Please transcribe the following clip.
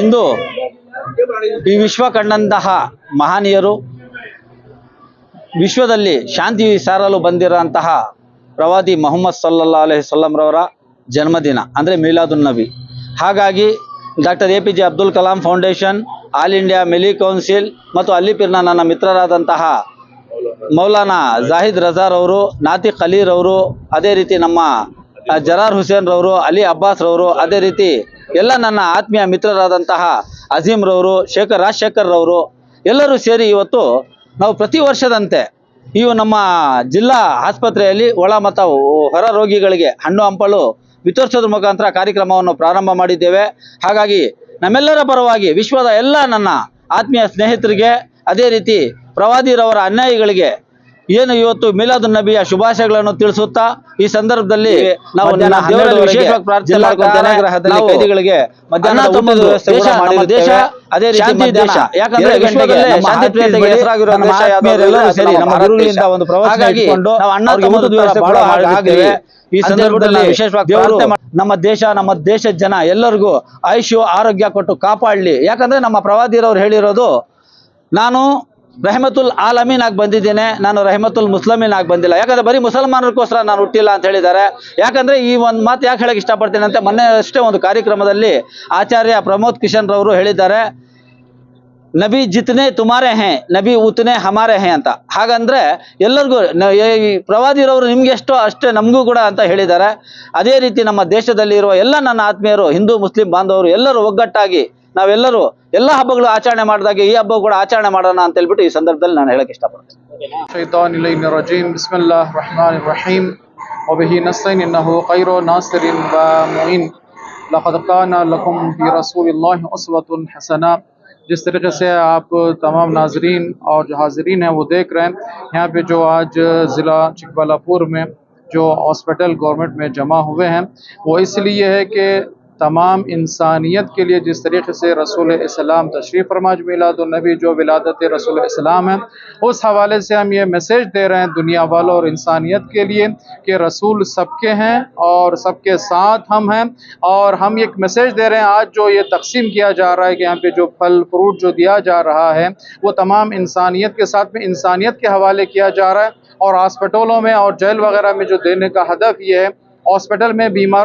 ಇಂದು ಈ ವಿಶ್ವ ಕಂಡಂತಹ ಮಹನೀಯರು ವಿಶ್ವದಲ್ಲಿ ಶಾಂತಿ ಸಾರಲು ಬಂದಿರೋಂತಹ ಪ್ರವಾದಿ ಮೊಹಮ್ಮದ್ ಸಲ್ಲಲ್ಲಾ ಅಲೈಹಿ ರವರ ಜನ್ಮದಿನ, ಅಂದರೆ ಮೀಲಾದುನ್ ನಬಿ. ಹಾಗಾಗಿ doctor A P J Abdul Kalam foundation, all India Milli council ಮತ್ತು ಅಲ್ಲಿಪಿರ್ನ ನನ್ನ ಮಿತ್ರರಾದಂತಹ ಮೌಲಾನಾ ಜಾಹಿದ್ ರಜಾರ್ ಅವರು, ನಾತಿಕ್ ಅವರು, ಅದೇ ರೀತಿ ನಮ್ಮ ಜರಾರ್ ಹುಸೇನ್ ರವರು, ಅಲಿ ಅಬ್ಬಾಸ್ ರವರು, ಅದೇ ರೀತಿ ಎಲ್ಲ ನನ್ನ ಆತ್ಮೀಯ ಮಿತ್ರರಾದಂತಹ ಅಜೀಮ್ ರವರು, ಶೇಖರ್, ರಾಜಶೇಖರ್ ರವರು, ಎಲ್ಲರೂ ಸೇರಿ ಇವತ್ತು ನಾವು ಪ್ರತಿ ವರ್ಷದಂತೆ ಇವು ನಮ್ಮ ಜಿಲ್ಲಾ ಆಸ್ಪತ್ರೆಯಲ್ಲಿ ಒಳ ಮತ್ತು ಹೊರ ರೋಗಿಗಳಿಗೆ ಹಣ್ಣು ಹಂಪಲು ವಿತರಿಸೋದ್ರ ಮುಖಾಂತರ ಕಾರ್ಯಕ್ರಮವನ್ನು ಪ್ರಾರಂಭ ಮಾಡಿದ್ದೇವೆ. ಹಾಗಾಗಿ ನಮ್ಮೆಲ್ಲರ ಪರವಾಗಿ ವಿಶ್ವದ ಎಲ್ಲ ನನ್ನ ಆತ್ಮೀಯ ಸ್ನೇಹಿತರಿಗೆ, ಅದೇ ರೀತಿ ಪ್ರವಾದಿರವರ ಅನ್ಯಾಯಿಗಳಿಗೆ ಏನು ಇವತ್ತು ಮಿಲಾದ್ ನಬಿಯ ಶುಭಾಶಯಗಳನ್ನು ತಿಳಿಸುತ್ತಾ ಈ ಸಂದರ್ಭದಲ್ಲಿ ನಾವು. ಕೈದಿಗಳಿಗೆ ದೇಶ ಅದೇ ರೀತಿ ದೇಶ. ಯಾಕಂದ್ರೆ ವಿಶ್ವದಲ್ಲೇ ಶಾಂತಿ ಪ್ರಿಯತೆಗೆ ಆತ್ಮೀಯರು ಹೆಸರಾಗಿರೋ ದೇಶ ಯಾವ್ದಾದ್ರು ಸೇರಿ ನಮ್ಮ ಗುರುಗಳಿಂದ ಒಂದು ಹಾಗಾಗಿ ಇಟ್ಕೊಂಡು ನಾವು ಅಣ್ಣ ತಮ್ಮಂದಿರ ಬಹಳ ಕೂಡ ಈ ಸಂದರ್ಭದಲ್ಲಿ ವಿಶೇಷವಾಗಿ ನಮ್ಮ ದೇಶ ನಮ್ಮ ದೇಶದ ಜನ ಎಲ್ಲರಿಗೂ ಆಯುಷ್ಯ ಆರೋಗ್ಯ ಕೊಟ್ಟು ಕಾಪಾಡಲಿ ಯಾಕಂದ್ರೆ ನಮ್ಮ ಪ್ರವಾದಿರವ್ರು ಹೇಳಿರೋದು ನಾನು ರೆಹಮತುಲ್ ಆಲಮೀನ್ ಆಗಿ ಬಂದಿದ್ದೇನೆ. ನಾನು ರೆಹಮತುಲ್ ಮುಸ್ಲಮೀನ್ ಆಗಿ ಬಂದಿಲ್ಲ. ಯಾಕಂದ್ರೆ ಬರೀ ಮುಸಲ್ಮಾನರಿಗೋಸ್ಕರ ನಾನು ಹುಟ್ಟಿಲ್ಲ ಅಂತ ಹೇಳಿದ್ದಾರೆ. ಯಾಕಂದ್ರೆ ಈ ಒಂದು ಮಾತು ಯಾಕೆ ಹೇಳಕ್ಕೆ ಇಷ್ಟಪಡ್ತೀನಿ ಅಂತ ಮೊನ್ನೆ ಅಷ್ಟೇ ಒಂದು ಕಾರ್ಯಕ್ರಮದಲ್ಲಿ ಆಚಾರ್ಯ ಪ್ರಮೋದ್ ಕಿಶನ್ ರವರು ಹೇಳಿದ್ದಾರೆ. ನಬಿ ಜಿತ್ನೆ ತುಮಾರೆ ಹೇ, ನಬಿ ಉತನೆ ಹಮಾರೆ ಹೇ ಅಂತ. ಹಾಗಂದ್ರೆ ಎಲ್ಲರಿಗೂ ಪ್ರವಾದಿರವರು ನಿಮ್ಗೆ ಎಷ್ಟೋ ಅಷ್ಟೇ ನಮಗೂ ಕೂಡ ಅಂತ ಹೇಳಿದ್ದಾರೆ. ಅದೇ ರೀತಿ ನಮ್ಮ ದೇಶದಲ್ಲಿ ಇರುವ ಎಲ್ಲ ನನ್ನ ಆತ್ಮೀಯರು, ಹಿಂದೂ, ಮುಸ್ಲಿಂ ಬಾಂಧವರು ಎಲ್ಲರೂ ಒಗ್ಗಟ್ಟಾಗಿ ನಾವೆಲ್ಲರೂ ಎಲ್ಲ ಹಬ್ಬಗಳು ಆಚರಣೆ ಮಾಡಿದಾಗ ಈ ಹಬ್ಬ ಕೂಡ ಆಚರಣೆ ಮಾಡೋಣ ಅಂತ ಹೇಳ್ಬಿಟ್ಟು ಈ ಸಂದರ್ಭದಲ್ಲಿ ನಾನು ಹೇಳಕ್ ಇಷ್ಟಪಡ್ತೀನಿ. جس طریقے سے آپ تمام ناظرین اور جو حاضرین ہیں وہ دیکھ رہے ہیں یہاں پہ جو آج ضلع چکبالا پور میں جو ہاسپٹل گورنمنٹ میں جمع ہوئے ہیں وہ اس لیے ہے کہ تمام انسانیت کے لیے جس طریقے سے رسول اسلام تشریف فرماج میلاد النبی جو ولادت رسول اسلام ہے، اس حوالے سے ہم یہ میسیج دے رہے ہیں دنیا والوں اور انسانیت کے لیے کہ رسول سب کے ہیں اور سب کے ساتھ ہم ہیں اور ہم ایک میسیج دے رہے ہیں۔ آج جو یہ تقسیم کیا جا رہا ہے کہ یہاں پہ جو پھل فروٹ جو دیا جا رہا ہے، وہ تمام انسانیت کے ساتھ میں انسانیت کے حوالے کیا جا رہا ہے اور ہاسپٹلوں میں اور جیل وغیرہ میں جو دینے کا ہدف یہ ہے ہاسپٹل میں بیماروں